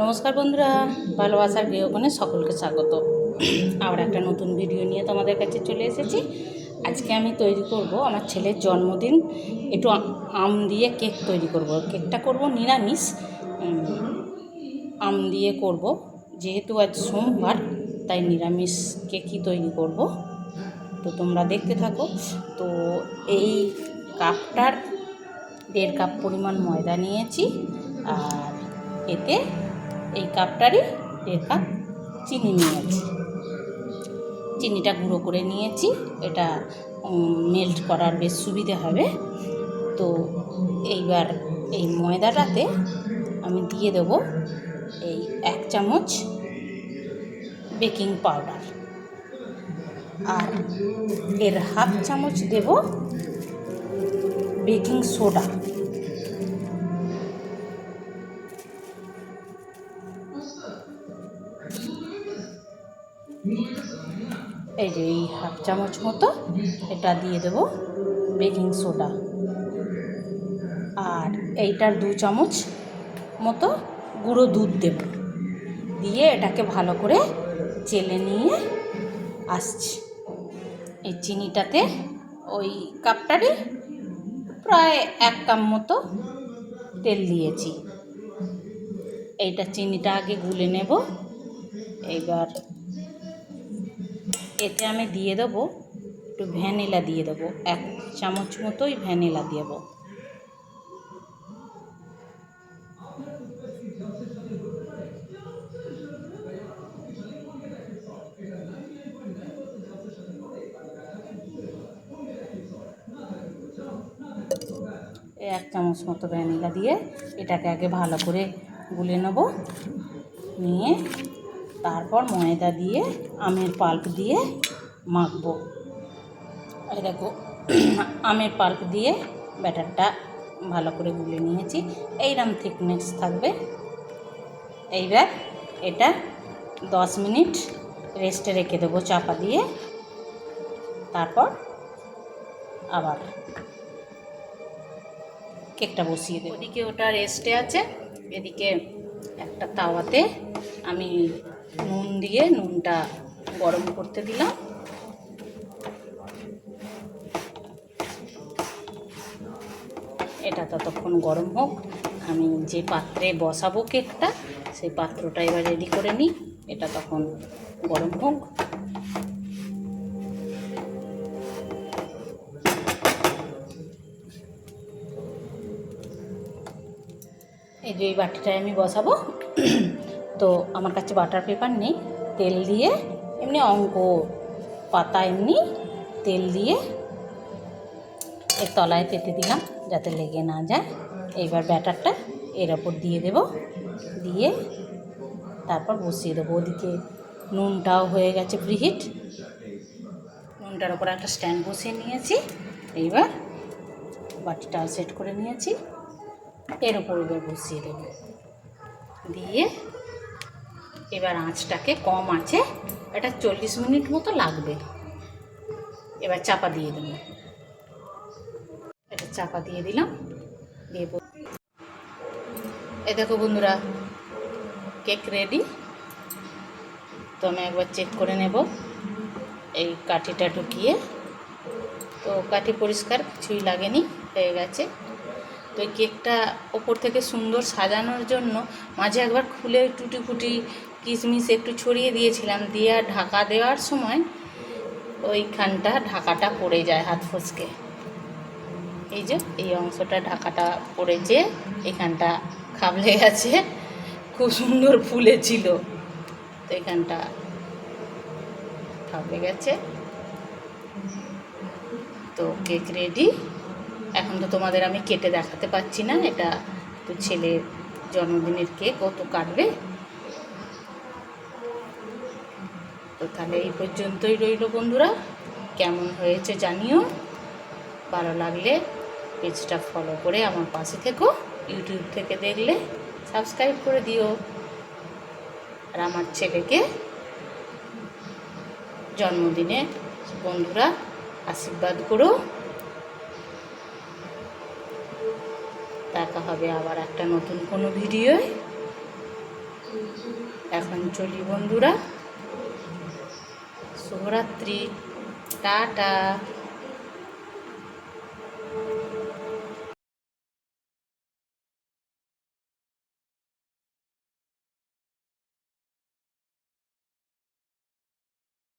নমস্কার বন্ধুরা, ভালোবাসার গৃহকোণে সকলকে স্বাগত। আবার একটা নতুন ভিডিও নিয়ে তোমাদের কাছে চলে এসেছি। আজকে আমি তৈরি করব আমার ছেলের জন্মদিন। একটু আম দিয়ে কেক তৈরি করব। কেকটা করব নিরামিষ। আম দিয়ে করব। যেহেতু আজ সোমবার, তাই নিরামিষ কেকই তৈরি করব। তো তোমরা দেখতে থাকো। তো এই কাপটার দেড় কাপ পরিমাণ ময়দা নিয়েছি। আর এতে এই কাপটারই দেড় কাপ চিনি নিয়েছি। চিনিটা গুঁড়ো করে নিয়েছি। এটা মেল্ট করার বেশ সুবিধে হবে। তো এইবার এই ময়দাটাতে আমি দিয়ে দেব এই এক চামচ বেকিং পাউডার আর এর হাফ চামচ দেব বেকিং সোডা এই যে এই হাফ চামচ মতো এটা দিয়ে দেব বেকিং সোডা। আর এইটার দু চামচ মতো গুঁড়ো দুধ দেব। দিয়ে এটাকে ভালো করে চেলে নিয়ে আসছি। এই চিনিটাতে ওই কাপটারই প্রায় এক কাপ মতো তেল দিয়েছি। এইটা চিনিটা আগে গুলে নেব। এইবার এতে আমি দিয়ে দেবো একটু ভ্যানিলা দিয়ে দেবো। এক চামচ মতোই ভ্যানিলা দেবো। এক চামচ মতো ভ্যানিলা দিয়ে এটাকে আগে ভালো করে গুলে নেব। নিয়ে তারপর ময়দা দিয়ে, আমের পাল্প দিয়ে মাখবো। এই দেখো, আমের পাল্প দিয়ে ব্যাটারটা ভালো করে গুলে নিয়েছি। এইরকম থিকনেস থাকবে। এইবার এটা দশ মিনিট রেস্টে রেখে দেবো চাপা দিয়ে। তারপর আবার কেকটা বসিয়ে দেবো। ওদিকে ওটা রেস্টে আছে, এদিকে একটা তাওয়াতে আমি নুন দিয়ে নুনটা গরম করতে দিলাম। এটা ততক্ষণ গরম হোক। আমি যে পাত্রে বসাবো কেকটা, সেই পাত্রটা এবার রেডি করে নিই। এটা তখন গরম হোক। এই যে এই বাটিটায় আমি বসাবো। তো আমার কাছে বাটার পেপার নেই, তেল দিয়ে এমনি অঙ্ক, পাতা এমনি তেল দিয়ে এর তলায় পেতে দিলাম যাতে লেগে না যায়। এইবার ব্যাটারটা এর ওপর দিয়ে দেব, দিয়ে তারপর বসিয়ে দেবো। ওদিকে নুনটাও হয়ে গেছে প্রিহিট নুনটার ওপর একটা স্ট্যান্ড বসিয়ে নিয়েছি। এইবার বাটিটা সেট করে নিয়েছি। এর ওপর এবার বসিয়ে দেব। দিয়ে এবার আঁচটাকে কম আছে, এটা চল্লিশ মিনিট মতো লাগবে। এবার চাপা দিয়ে দেবো। এটা চাপা দিয়ে দিলাম। দিয়ে এ দেখো বন্ধুরা, কেক রেডি তো আমি একবার চেক করে নেব এই কাঠিটা ঢুকিয়ে। তো কাঠি পরিষ্কার, কিছুই লাগেনি, হয়ে গেছে। তো এই কেকটা ওপর থেকে সুন্দর সাজানোর জন্য মাঝে একবার খুলে টুটি ফুটি কিশমিশ একটু ছড়িয়ে দিয়েছিলাম, দিয়ে আর ঢাকা দেওয়ার সময় ওইখানটা ঢাকাটা পড়ে যায় হাত ফসকে। এই যে, এই অংশটা ঢাকাটা পড়েছে, এখানটা খাবলে গেছে, খুব সুন্দর ফুলেছিল তো এখানটা খাবলে গেছে। তো কেক রেডি। এখন তো তোমাদের আমি কেটে দেখাতে পাচ্ছি না, এটা তো ছেলের জন্মদিনের কেক, ও তো কাটবে। তো তাহলে এই পর্যন্তই রইল বন্ধুরা, কেমন হয়েছে জানিও, ভালো লাগলে পেজটা ফলো করে আমার পাশে থেকো ইউটিউব থেকে দেখলে সাবস্ক্রাইব করে দিও। আর আমার ছেলেকে জন্মদিনে বন্ধুরা আশীর্বাদ করো। দেখা হবে আবার একটা নতুন কোনো ভিডিওয় এখন চলি বন্ধুরা। শুভরাত্রি। টাটা।